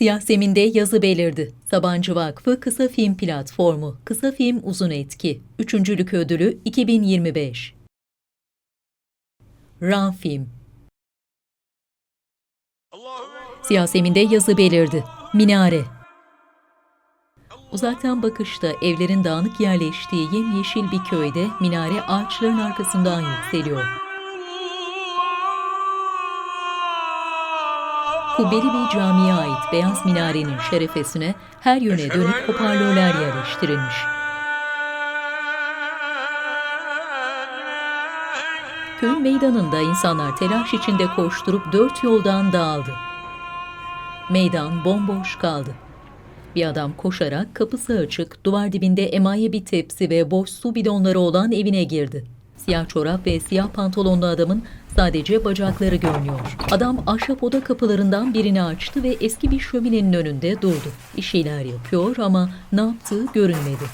Siyah zeminde yazı belirdi. Sabancı Vakfı Kısa Film Platformu, Kısa Film Uzun Etki, Üçüncülük Ödülü 2025. Ran Film Siyah zeminde yazı belirdi. Minare Uzaktan bakışta evlerin dağınık yerleştiği yemyeşil bir köyde minare ağaçların arkasından yükseliyor. Kubbeli bir camiye ait beyaz minarenin şerefesine her yöne dönük hoparlörler yerleştirilmiş. Köyün meydanında insanlar telaş içinde koşturup dört yoldan dağıldı. Meydan bomboş kaldı. Bir adam koşarak kapısı açık, duvar dibinde emaye bir tepsi ve boş su bidonları olan evine girdi. Siyah çorap ve siyah pantolonlu adamın sadece bacakları görünüyor. Adam ahşap oda kapılarından birini açtı ve eski bir şöminenin önünde durdu. Bir şeyler yapıyor ama ne yaptığı görünmedi.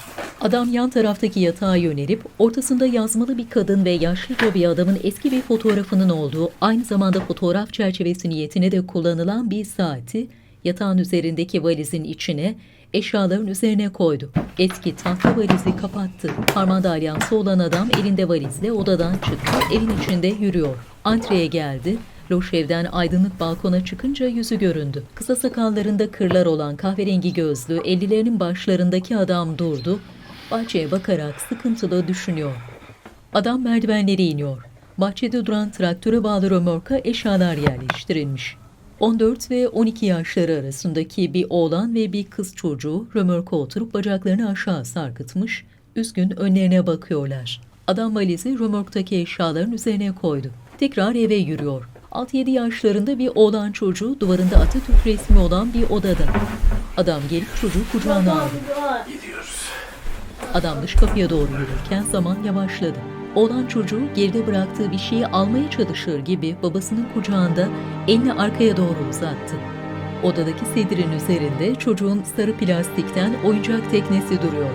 Adam yan taraftaki yatağa yönelip ortasında yazmalı bir kadın ve yaşlıca bir adamın eski bir fotoğrafının olduğu aynı zamanda fotoğraf çerçevesi niyetine de kullanılan bir saati yatağın üzerindeki valizin içine eşyaların üzerine koydu. Eski tahta valizi kapattı. Parmağında alyansı olan adam elinde valizle odadan çıktı. Evin içinde yürüyor. Antreye geldi. Loş evden aydınlık balkona çıkınca yüzü göründü. Kısa sakallarında kırlar olan kahverengi gözlü, ellilerinin başlarındaki adam durdu. Bahçeye bakarak sıkıntılı düşünüyor. Adam merdivenleri iniyor. Bahçede duran traktöre bağlı römorka eşyalar yerleştirilmiş. 14 ve 12 yaşları arasındaki bir oğlan ve bir kız çocuğu römorka oturup bacaklarını aşağı sarkıtmış, üzgün önlerine bakıyorlar. Adam valizi römorktaki eşyaların üzerine koydu. Tekrar eve yürüyor. 6-7 yaşlarında bir oğlan çocuğu duvarında Atatürk resmi olan bir odada. Adam gelip çocuğu kucağına aldı. Adam dış kapıya doğru yürürken zaman yavaşladı. Oğlan çocuğu geride bıraktığı bir şeyi almaya çalışır gibi babasının kucağında elini arkaya doğru uzattı. Odadaki sedirin üzerinde çocuğun sarı plastikten oyuncak teknesi duruyor.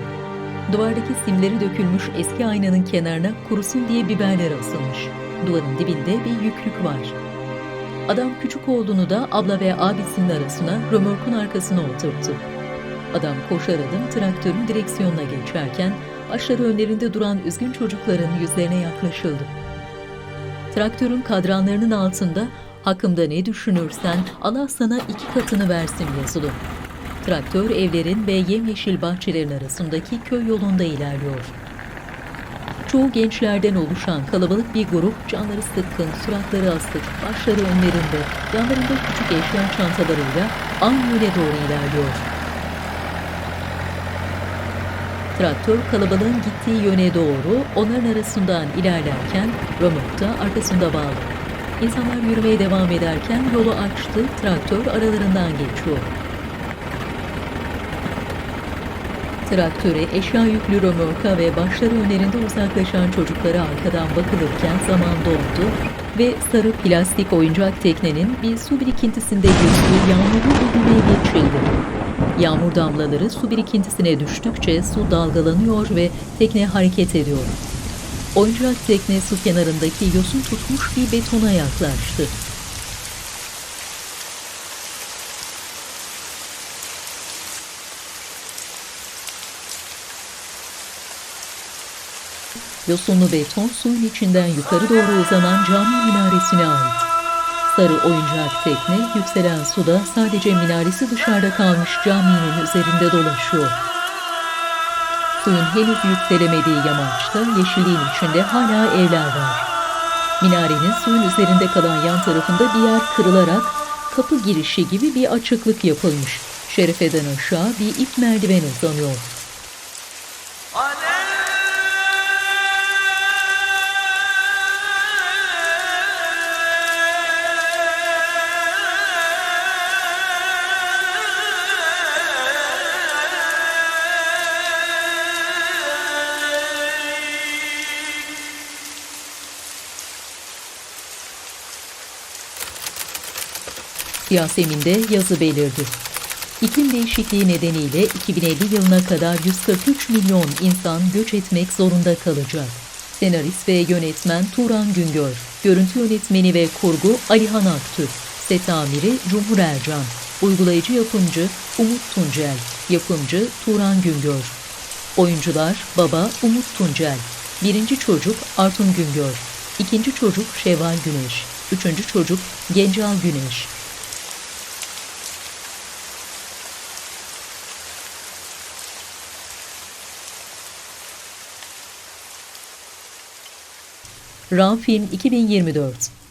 Duvardaki simleri dökülmüş eski aynanın kenarına kurusun diye biberler asılmış. Duvarın dibinde bir yüklük var. Adam küçük oğlunu da abla ve abisinin arasına römorkun arkasına oturttu. Adam koşar adım traktörün direksiyonuna geçerken başları önlerinde duran üzgün çocukların yüzlerine yaklaşıldı. Traktörün kadranlarının altında hakkımda ne düşünürsen Allah sana iki katını versin yazılı. Traktör evlerin ve yemyeşil bahçelerin arasındaki köy yolunda ilerliyor. Çoğu gençlerden oluşan kalabalık bir grup canları sıkkın, suratları asık, başları önlerinde, yanlarında küçük eşya çantalarıyla aynı yöne doğru ilerliyor. Traktör kalabalığın gittiği yöne doğru onların arasından ilerlerken römork da arkasında bağlı. İnsanlar yürümeye devam ederken yolu açtı, traktör aralarından geçiyor. Traktöre eşya yüklü römorka ve başları önlerinde uzaklaşan çocuklara arkadan bakılırken zaman dondu ve sarı plastik oyuncak teknenin bir su birikintisinde yüzdüğü yağmurlu bir geçildi. Yağmur damlaları su birikintisine düştükçe su dalgalanıyor ve tekne hareket ediyor. Oyuncak tekne su kenarındaki yosun tutmuş bir betona yaklaştı. Yosunlu beton suyun içinden yukarı doğru uzanan cami minaresine ait. Sarı oyuncak tekne yükselen suda sadece minaresi dışarıda kalmış caminin üzerinde dolaşıyor. Suyun henüz yükselemediği yamaçta yeşilliğin içinde hala evler var. Minarenin suyun üzerinde kalan yan tarafında bir yer kırılarak kapı girişi gibi bir açıklık yapılmış. Şerefeden aşağı bir ip merdiven uzanıyor. Yasemin'de yazı belirdi. İklim değişikliği nedeniyle 2050 yılına kadar 143 milyon insan göç etmek zorunda kalacak. Senarist ve yönetmen Turan Güngör, görüntü yönetmeni ve kurgu Alihan Aktürk, set amiri Cumhur Ercan. Uygulayıcı yapımcı Umut Tuncel. Yapımcı Turan Güngör. Oyuncular Baba Umut Tuncel. Birinci çocuk Artun Güngör. İkinci çocuk Şevval Güneş. Üçüncü çocuk Gencal Güneş. RAM Film 2024